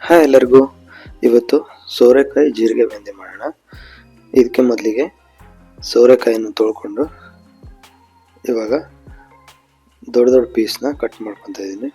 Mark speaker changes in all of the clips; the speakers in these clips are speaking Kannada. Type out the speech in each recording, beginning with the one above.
Speaker 1: ಹಾಯ್ ಎಲ್ಲರಿಗೂ. ಇವತ್ತು ಸೋರೆಕಾಯಿ ಜೀರಿಗೆ ಬೆಂದಿ ಮಾಡೋಣ. ಇದಕ್ಕೆ ಮೊದಲಿಗೆ ಸೋರೆಕಾಯಿಯನ್ನು ತೊಳ್ಕೊಂಡು ಇವಾಗ ದೊಡ್ಡ ದೊಡ್ಡ ಪೀಸ್ನ ಕಟ್ ಮಾಡ್ಕೊತಾ ಇದ್ದೀನಿ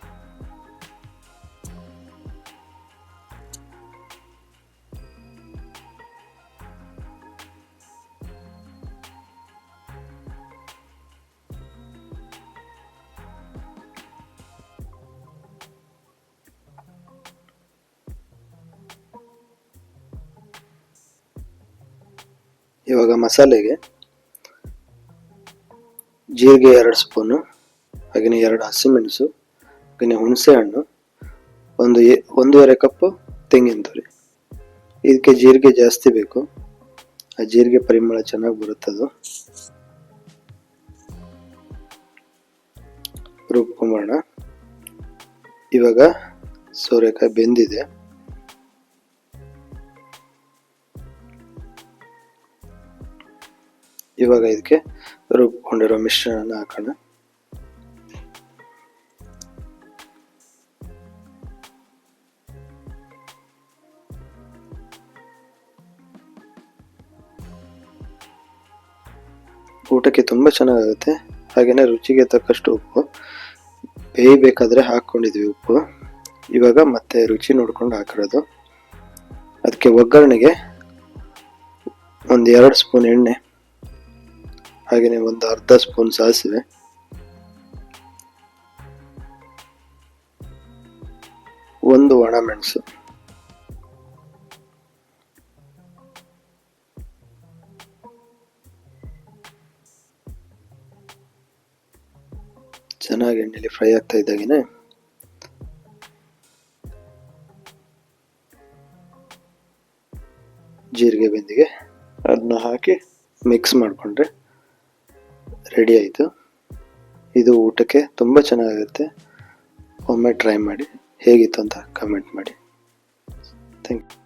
Speaker 1: ಇವಾಗ ಮಸಾಲೆಗೆ ಜೀರಿಗೆ ಎರಡು ಸ್ಪೂನು ಹಾಗೆಯೇ ಎರಡು ಹಸಿಮೆಣಸು ಹಾಗೆಯೇ ಹುಣಸೆ ಹಣ್ಣು, ಒಂದು ಒಂದೂವರೆ ಕಪ್ಪು ತೆಂಗಿನ ತುರಿ. ಇದಕ್ಕೆ ಜೀರಿಗೆ ಜಾಸ್ತಿ ಬೇಕು. ಆ ಜೀರಿಗೆ ಪರಿಮಳ ಚೆನ್ನಾಗಿ ಬರುತ್ತದು ರುಬ್ಕೊಂಬೋಣ ಇವಾಗ ಸೋರೆಕಾಯಿ ಬೆಂದಿದೆ. ಇವಾಗ ಇದಕ್ಕೆ ರುಬ್ಕೊಂಡಿರೋ ಮಿಶ್ರಣನ ಹಾಕೋಣ. ಊಟಕ್ಕೆ ತುಂಬ ಚೆನ್ನಾಗಾಗುತ್ತೆ. ಹಾಗೆಯೇ ರುಚಿಗೆ ತಕ್ಕಷ್ಟು ಉಪ್ಪು. ಬೇಯಬೇಕಾದ್ರೆ ಹಾಕ್ಕೊಂಡಿದ್ವಿ ಉಪ್ಪು. ಇವಾಗ ಮತ್ತೆ ರುಚಿ ನೋಡ್ಕೊಂಡು ಹಾಕಿರೋದು. ಅದಕ್ಕೆ ಒಗ್ಗರಣೆಗೆ ಒಂದು ಎರಡು ಸ್ಪೂನ್ ಎಣ್ಣೆ. ಹಾಗೆಯೇ ಒಂದು ಅರ್ಧ ಸ್ಪೂನ್ ಸಾಸಿವೆ. ಒಂದು ಒಣಮೆಣಸು. ಚೆನ್ನಾಗಿ ಎಣ್ಣೆಲಿ ಫ್ರೈ ಆಗ್ತಾ ಇದ್ದಾಗೇನೆ. ಜೀರಿಗೆ ಬೆಂದಿಗೆ. ಅದನ್ನ ಹಾಕಿ ಮಿಕ್ಸ್ ಮಾಡಿಕೊಂಡ್ರೆ ರೆಡಿ ಆಯಿತು. ಇದು ಊಟಕ್ಕೆ ತುಂಬ ಚೆನ್ನಾಗಿರುತ್ತೆ. ಒಮ್ಮೆ ಟ್ರೈ ಮಾಡಿ, ಹೇಗಿತ್ತು ಅಂತ ಕಮೆಂಟ್ ಮಾಡಿ. Thank you